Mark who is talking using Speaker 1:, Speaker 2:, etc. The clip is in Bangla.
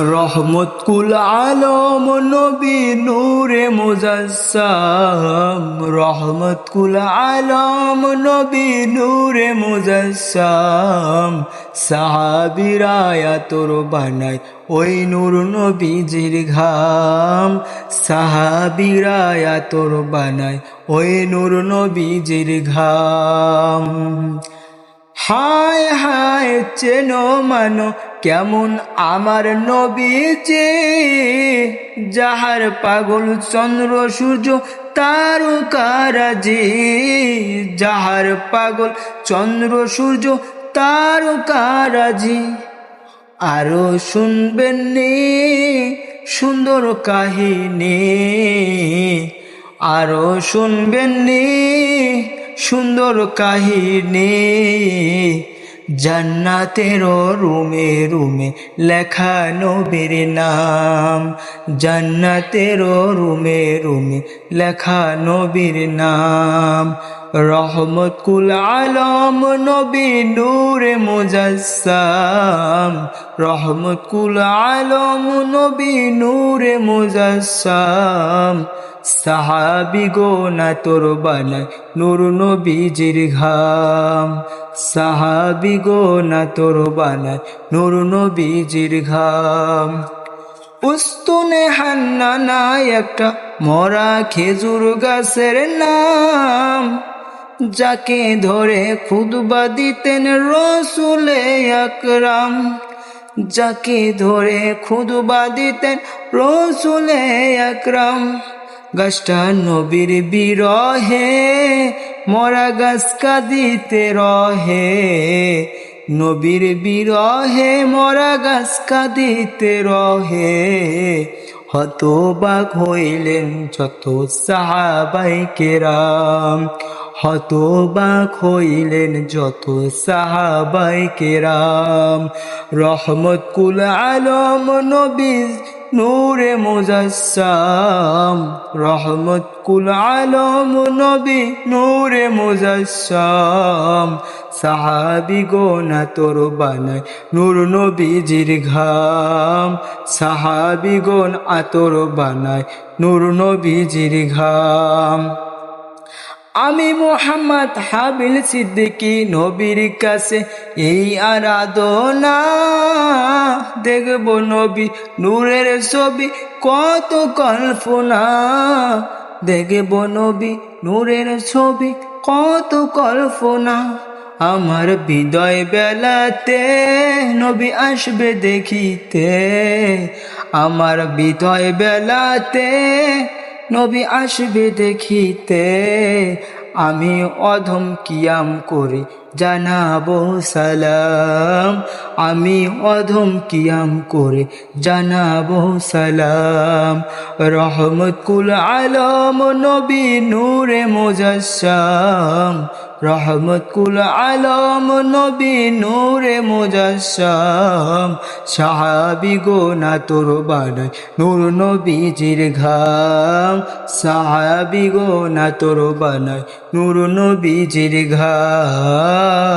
Speaker 1: রহমত কুল আলম নবী নূরে মুজাসসাম। রহমত কুল আলম নবী নূরে মুজাসসাম। সাহাবিরায়া তোর বানায় ওই নূর নবীজির ঘাম। সাহাবিরায়া তোর বানায় ওই নূর নবীজির ঘাম। হায় হায় চেনো মানো কেমন আমার নবীজি, যাহার পাগল চন্দ্র সূর্য, তারকারাজি। যাহার পাগল চন্দ্র সূর্য, তারকারাজি। আরও শুনবেন নি সুন্দর কাহিনী। আরও শুনবেন নি সুন্দর কাহিনী। জান্নাতের রুমে রুমে লেখা নবীর নাম। জান্নাতের রুমে রুমে লেখা নবীর নাম। রহমত কুল আলম নবী নূরে মুজাসসাম। রহমত কুল আলম নবী নূরে মুজাসসাম। সাহাবি গো না তোর বানায় নূর নবীজির ঘাম। সাহাবি গো, না তোর বানায় নূর নবীজির ঘাম। উস্তুনে হান্না নাই একটা মরা খেজুর গাছের নাম। যাকে ধরে খুদবা দিতেন রসুলে আকরাম। যাকে ধরে খুদবা দিতেন রসুলে আকরাম। গাছটা নবীর বিরহে মরা গাছ কাঁদিতে রহে, নবীর বিরহে মরা গাছ কাঁদিতে রহে। হতবাক হইলেন যত সাহাবাই কেরাম, হতবাক হইলেন যত সাহাবাই কেরাম। রহমত কুল আলম নবী নূরে মুজাসসাম রহমত কুল আলম নবী নূরে মুজাসম। সাহাবি গোনা তোর বানায় নূর নবীজির ঘাম। সাহাবি গোন আতর বানায় নূর নবীজির ঘাম। আমি মোহাম্মদ হাবিল সিদ্দিকি নবীর কাছে এই আরাধনা দেখব নবী নূরের ছবি, কত কল্পনা। দেখব নবী নূরের ছবি, কত কল্পনা। আমার বিদয় বেলাতে নবী আসবে দেখিতে। আমার বিদয় বেলাতে নবী আসবে দেখিতে। আমি অধম কিয়াম করে জানাব সালাম। আমি অধম কিয়াম করে জানাব সালাম। রহমত কুল আলম নবী নূরে মুজাসসাম। রহমত কুল আলম নবী নূরে মুজাসম, সাহাবি গো না তোর বানাই নূর নবীজির ঘাম, সাহাবি গো না তোর বানাই নূর নবীজির ঘাম।